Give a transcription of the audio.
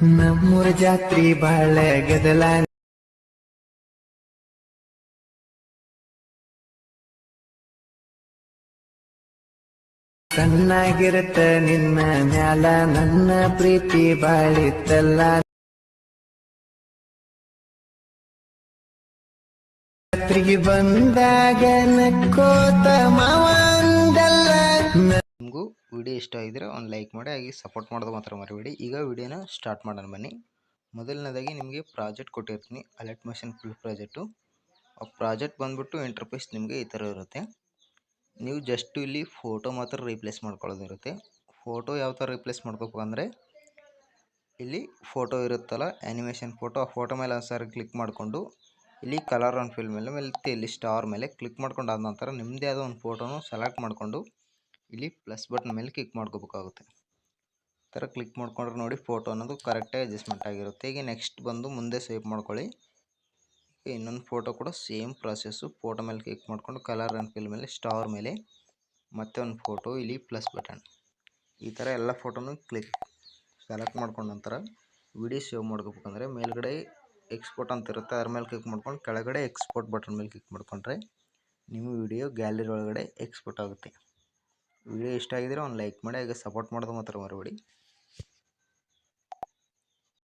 ನಮ್ಮೂರ ಜಾತ್ರಿ ಬಾಳ ಗದಲ. ಸಣ್ಣಾಗಿರುತ್ತ ನಿನ್ನ ಮ್ಯಾಲ ನನ್ನ ಪ್ರೀತಿ ಬಾಳಿತ್ತಲ್ಲ. ಜಾತ್ರಿಗೆ ಬಂದಾಗ ನಕ್ಕೋತ ನಿಮಗೂ ವಿಡಿಯೋ ಇಷ್ಟ ಆಗಿದ್ರೆ ಒಂದು ಲೈಕ್ ಮಾಡಿ, ಹಾಗೆ ಸಪೋರ್ಟ್ ಮಾಡೋದು ಮಾತ್ರ ಮರಿಬೇಡಿ. ಈಗ ವಿಡಿಯೋನ ಸ್ಟಾರ್ಟ್ ಮಾಡೋಣ ಬನ್ನಿ. ಮೊದಲನೇದಾಗಿ ನಿಮಗೆ ಪ್ರಾಜೆಕ್ಟ್ ಕೊಟ್ಟಿರ್ತೀನಿ. ಅಲರ್ಟ್ ಮಷನ್ ಫುಲ್ ಪ್ರಾಜೆಕ್ಟು ಆ ಪ್ರಾಜೆಕ್ಟ್ ಬಂದ್ಬಿಟ್ಟು ಇಂಟರ್ಫೇಸ್ ನಿಮಗೆ ಈ ಥರ ಇರುತ್ತೆ. ನೀವು ಜಸ್ಟು ಇಲ್ಲಿ ಫೋಟೋ ಮಾತ್ರ ರೀಪ್ಲೇಸ್ ಮಾಡ್ಕೊಳ್ಳೋದಿರುತ್ತೆ. ಫೋಟೋ ಯಾವ ಥರ ರೀಪ್ಲೇಸ್ ಮಾಡ್ಕೋಬೇಕು ಅಂದರೆ, ಇಲ್ಲಿ ಫೋಟೋ ಇರುತ್ತಲ್ಲ ಆ್ಯನಿಮೇಷನ್ ಫೋಟೋ ಆ ಫೋಟೋ ಮೇಲೆ ಒಂದು ಸಾರಿ ಕ್ಲಿಕ್ ಮಾಡಿಕೊಂಡು, ಇಲ್ಲಿ ಕಲರ್ ಆನ್ ಫಿಲ್ ಮೇಲೆ, ಮತ್ತೆ ಇಲ್ಲಿ ಸ್ಟಾರ್ ಮೇಲೆ ಕ್ಲಿಕ್ ಮಾಡ್ಕೊಂಡು ಆದ ನಂತರ ನಿಮ್ಮದೇ ಆದ ಒಂದು ಫೋಟೋನು ಸೆಲೆಕ್ಟ್ ಮಾಡಿಕೊಂಡು ಇಲ್ಲಿ ಪ್ಲಸ್ ಬಟನ್ ಮೇಲೆ ಕ್ಲಿಕ್ ಮಾಡ್ಕೋಬೇಕಾಗುತ್ತೆ. ಈ ಥರ ಕ್ಲಿಕ್ ಮಾಡ್ಕೊಂಡ್ರೆ ನೋಡಿ ಫೋಟೋ ಅನ್ನೋದು ಕರೆಕ್ಟಾಗಿ ಅಡ್ಜಸ್ಟ್ಮೆಂಟ್ ಆಗಿರುತ್ತೆ. ಈಗ ನೆಕ್ಸ್ಟ್ ಬಂದು ಮುಂದೆ ಸೇವ್ ಮಾಡ್ಕೊಳ್ಳಿ. ಇನ್ನೊಂದು ಫೋಟೋ ಕೂಡ ಸೇಮ್ ಪ್ರಾಸೆಸ್ಸು ಫೋಟೋ ಮೇಲೆ ಕ್ಲಿಕ್ ಮಾಡ್ಕೊಂಡು ಕಲರ್ ಆ್ಯಂಡ್ ಫಿಲ್ ಮೇಲೆ ಸ್ಟಾರ್ ಮೇಲೆ ಮತ್ತೆ ಒಂದು ಫೋಟೋ ಇಲ್ಲಿ ಪ್ಲಸ್ ಬಟನ್ ಈ ಥರ ಎಲ್ಲ ಫೋಟೋನು ಕ್ಲಿಕ್ ಸೆಲೆಕ್ಟ್ ಮಾಡ್ಕೊಂಡ ನಂತರ ವಿಡಿಯೋ ಸೇವ್ ಮಾಡ್ಕೋಬೇಕಂದ್ರೆ ಮೇಲ್ಗಡೆ ಎಕ್ಸ್ಪೋರ್ಟ್ ಅಂತ ಇರುತ್ತೆ, ಅದ್ರ ಮೇಲೆ ಕ್ಲಿಕ್ ಮಾಡ್ಕೊಂಡು ಕೆಳಗಡೆ ಎಕ್ಸ್ಪೋರ್ಟ್ ಬಟನ್ ಮೇಲೆ ಕ್ಲಿಕ್ ಮಾಡ್ಕೊಂಡ್ರೆ ನಿಮ್ಮ ವಿಡಿಯೋ ಗ್ಯಾಲರಿ ಒಳಗಡೆ ಎಕ್ಸ್ಪೋರ್ಟ್ ಆಗುತ್ತೆ. ವಿಡಿಯೋ ಇಷ್ಟ ಆಗಿದ್ರೆ ಒಂದು ಲೈಕ್ ಮಾಡಿ ಹಾಗೆ ಸಪೋರ್ಟ್ ಮಾಡೋದು ಮಾತ್ರ ಮರಿಬೇಡಿ.